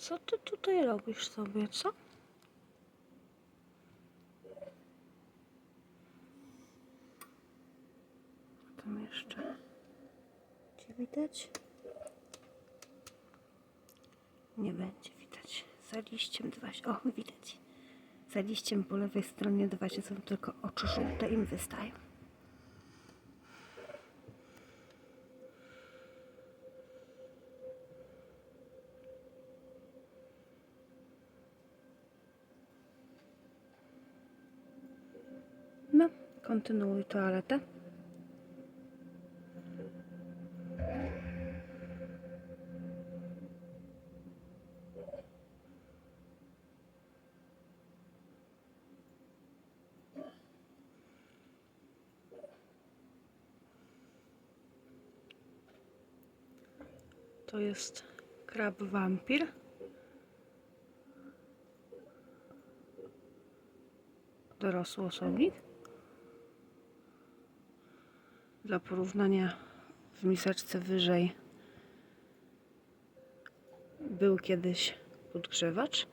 Co ty tutaj robisz sobie, co? Tam jeszcze? Cię widać? Nie będzie widać. Za liściem dwa się... O, widać. Za liściem po lewej stronie dwa się są tylko oczy żółte im wystają. No, kontynuuj toaletę. To jest krab wampir. Dorosły osobnik. Dla porównania w miseczce wyżej był kiedyś podgrzewacz.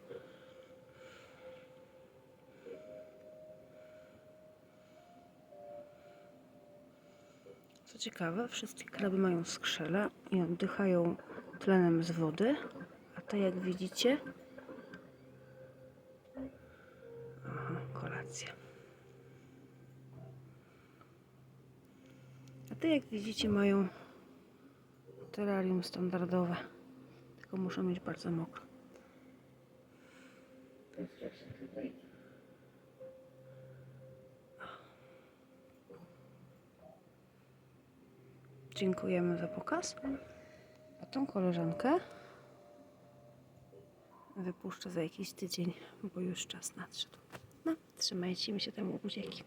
Co ciekawe, wszystkie kraby mają skrzela i oddychają tlenem z wody, a te jak widzicie Aha, kolacja. Te jak widzicie mają terrarium standardowe, tylko muszą mieć bardzo mokro. Dziękujemy za pokaz. A tą koleżankę wypuszczę za jakiś tydzień, bo już czas nadszedł. No, trzymajcie mi się temu buzieki.